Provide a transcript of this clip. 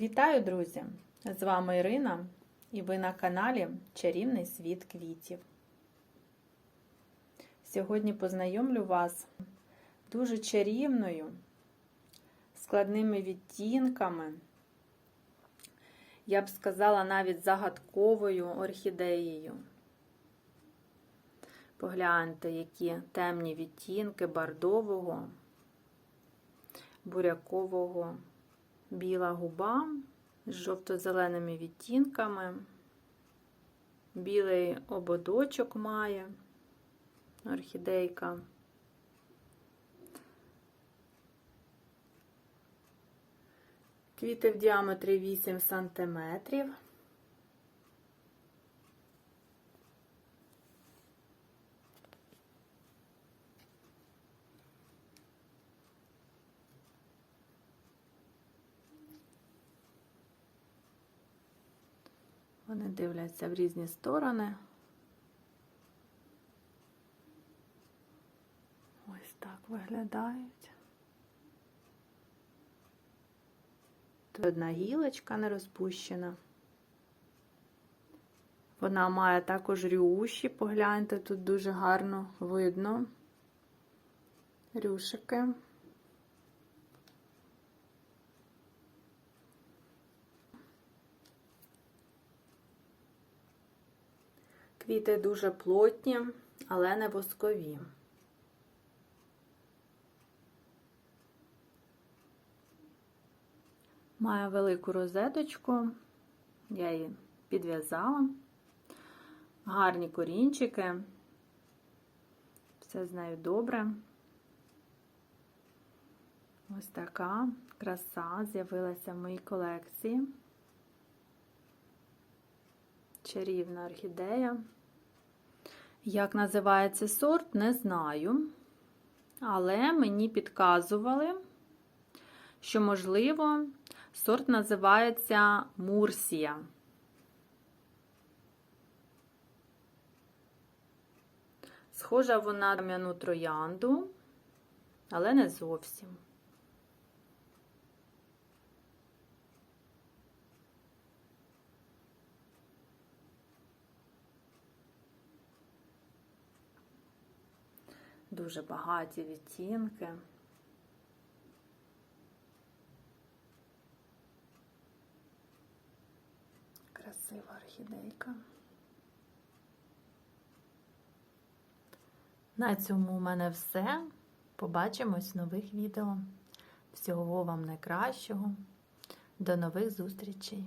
Вітаю, друзі! З вами Ірина і ви на каналі Чарівний світ квітів. Сьогодні познайомлю вас дуже чарівною, складними відтінками, я б сказала, навіть загадковою орхідеєю. Погляньте, які темні відтінки бордового, бурякового біла губа з жовто-зеленими відтінками, білий ободочок має орхідейка. Квіти в діаметрі 8 см. Вони дивляться в різні сторони. Ось так виглядають. Тут одна гілочка не розпущена. Вона має також рюші, погляньте, тут дуже гарно видно рюшики. Квіти дуже плотні, але не воскові. Має велику розеточку, я її підв'язала, гарні корінчики, все з нею добре. Ось така краса з'явилася в моїй колекції. Чарівна орхідея. Як називається сорт, не знаю. Але мені підказували, що, можливо, сорт називається Мурсія. Схожа вона на кам'яну троянду, але не зовсім. Дуже багаті відтінки. Красива орхідейка. На цьому у мене все. Побачимось в нових відео. Всього вам найкращого. До нових зустрічей!